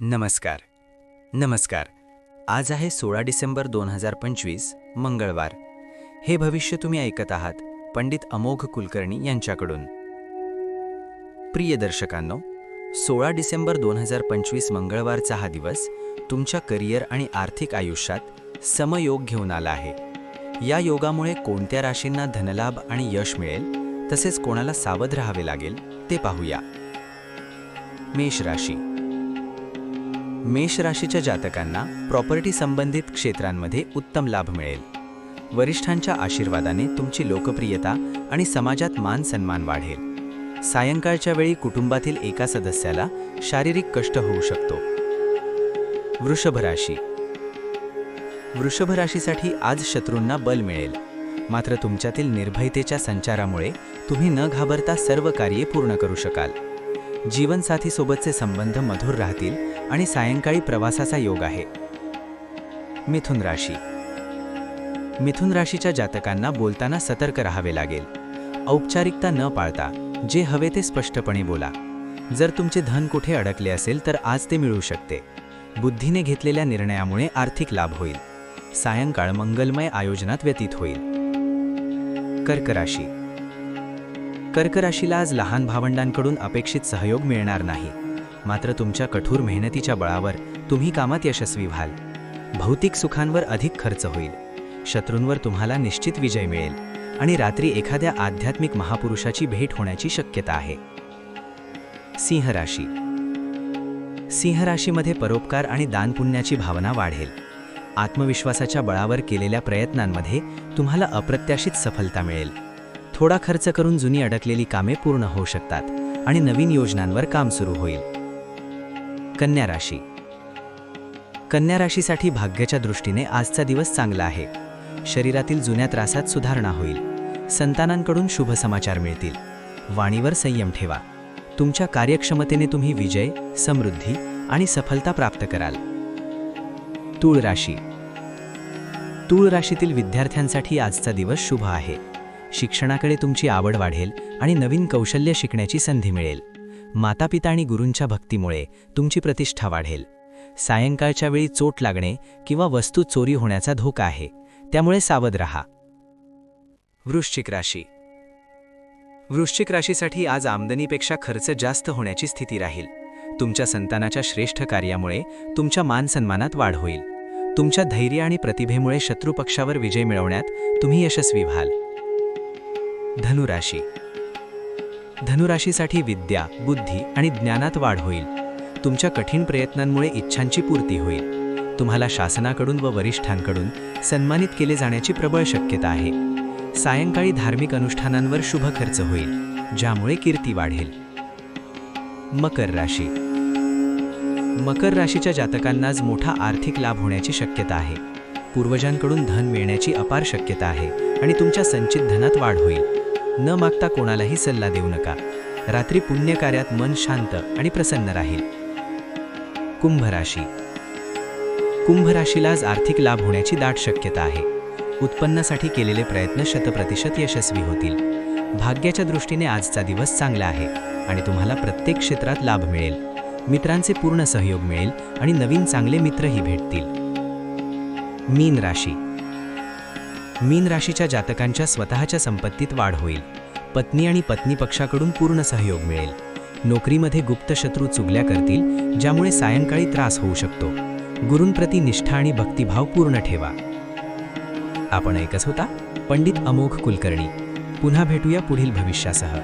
नमस्कार. नमस्कार. आज आहे सोळा डिसेंबर दोन हजार पंचवीस मंगळवार. हे भविष्य तुम्ही ऐकत आहात पंडित अमोघ कुलकर्णी यांच्याकडून. प्रिय दर्शकांनो सोळा डिसेंबर दोन हजार पंचवीस मंगळवारचा हा दिवस तुमच्या करिअर आणि आर्थिक आयुष्यात समयोग घेऊन आला आहे. या योगामुळे कोणत्या राशींना धनलाभ आणि यश मिळेल तसेच कोणाला सावध राहावे लागेल ते पाहूया. मेष राशी. मेष राशीच्या जातकांना प्रॉपर्टी संबंधित क्षेत्रांमध्ये उत्तम लाभ मिळेल. वरिष्ठांच्या आशीर्वादाने तुमची लोकप्रियता आणि समाजात मान सन्मान वाढेल. सायंकाळच्या वेळी कुटुंबातील एका सदस्याला शारीरिक कष्ट होऊ शकतो. वृषभ राशी. वृषभ राशीसाठी आज शत्रूंना बल मिळेल. मात्र तुमच्यातील निर्भयतेच्या संचारामुळे तुम्ही न घाबरता सर्व कार्ये पूर्ण करू शकाल. जीवनसाथीसोबतचे संबंध मधुर राहतील आणि सायंकाळी प्रवासाचा योग आहे. मिथुन राशी. मिथुन राशीच्या जातकांना बोलताना सतर्क राहावे लागेल. औपचारिकता न पाळता जे हवे ते स्पष्टपणे बोला. जर तुमचे धन कुठे अडकले असेल तर आज ते मिळू शकते. बुद्धीने घेतलेल्या निर्णयामुळे आर्थिक लाभ होईल. सायंकाळ मंगलमय आयोजनात व्यतीत होईल. कर्क राशी. कर्क राशीला आज लहान भावंडांकडून अपेक्षित सहयोग मिळणार नाही. मात्र तुमच्या कठोर मेहनतीच्या बळावर तुम्ही कामात यशस्वी व्हाल. भौतिक सुखांवर अधिक खर्च होईल. शत्रूंवर तुम्हाला निश्चित विजय मिळेल आणि रात्री एखाद्या आध्यात्मिक महापुरुषाची भेट होण्याची शक्यता आहे. सिंह राशी. सिंह राशीमध्ये परोपकार आणि दानपुण्याची भावना वाढेल. आत्मविश्वासाच्या बळावर केलेल्या प्रयत्नांमध्ये तुम्हाला अप्रत्याशित सफलता मिळेल. थोडा खर्च करून जुनी अडकलेली कामे पूर्ण होऊ शकतात आणि नवीन योजनांवर काम सुरू होईल. कन्या राशी. कन्या राशीसाठी भाग्याच्या दृष्टीने आजचा दिवस चांगला आहे. शरीरातील जुन्या त्रासात सुधारणा होईल. संतानांकडून शुभ समाचार मिळतील. वाणीवर संयम ठेवा. तुमच्या कार्यक्षमतेने तुम्ही विजय समृद्धी आणि सफलता प्राप्त कराल. तूळ राशी. तूळ राशीतील विद्यार्थ्यांसाठी आजचा दिवस शुभ आहे. शिक्षणाकडे तुमची आवड वाढेल आणि नवीन कौशल्य शिकण्याची संधी मिळेल. मातापिता आणि गुरूंच्या भक्तीमुळे तुमची प्रतिष्ठा वाढेल. सायंकाळच्या वेळी चोट लागणे किंवा वस्तू चोरी होण्याचा धोका आहे. त्यामुळे सावध रहा. वृश्चिक राशी. वृश्चिक राशीसाठी आज आमदनीपेक्षा खर्च जास्त होण्याची स्थिती राहील. तुमच्या संतानाच्या श्रेष्ठ कार्यामुळे तुमच्या मानसन्मानात वाढ होईल. तुमच्या धैर्य आणि प्रतिभेमुळे शत्रुपक्षावर विजय मिळवण्यात तुम्ही यशस्वी व्हाल. धनुराशी. धनुराशीसाठी विद्या बुद्धी आणि ज्ञानात वाढ होईल. तुमच्या कठीण प्रयत्नांमुळे इच्छांची पूर्ती होईल. तुम्हाला शासनाकडून व वरिष्ठांकडून सन्मानित केले जाण्याची प्रबळ शक्यता आहे. सायंकाळी धार्मिक अनुष्ठानांवर शुभ खर्च होईल ज्यामुळे कीर्ती वाढेल. मकर राशी. मकर राशीच्या जातकांना आज मोठा आर्थिक लाभ होण्याची शक्यता आहे. पूर्वजांकडून धन मिळण्याची अपार शक्यता आहे आणि तुमच्या संचित धनात वाढ होईल. न मागता कोणालाही सल्ला देऊ नका. रात्री पुण्यकार्यात मन शांत आणि प्रसन्न राहील. कुंभ राशी कुंभ राशीला आज आर्थिक लाभ होण्याची दाट शक्यता आहे. उत्पन्नासाठी केलेले प्रयत्न शतप्रतिशत यशस्वी होतील. भाग्याच्या दृष्टीने आजचा दिवस चांगला आहे आणि तुम्हाला प्रत्येक क्षेत्रात लाभ मिळेल. मित्रांचे पूर्ण सहयोग मिळेल आणि नवीन चांगले मित्रही भेटतील. मीन राशी. मीन राशीच्या जातकांच्या स्वतःच्या संपत्तीत वाढ होईल. पत्नी आणि पत्नी पक्षाकडून पूर्ण सहयोग मिळेल. नोकरीमध्ये गुप्त शत्रू चुगल्या करतील ज्यामुळे सायंकाळी त्रास होऊ शकतो. गुरूंप्रती निष्ठा आणि भक्तिभाव पूर्ण ठेवा. आपण ऐकत होता? पंडित अमोघ कुलकर्णी. पुन्हा भेटूया पुढील भविष्यासह.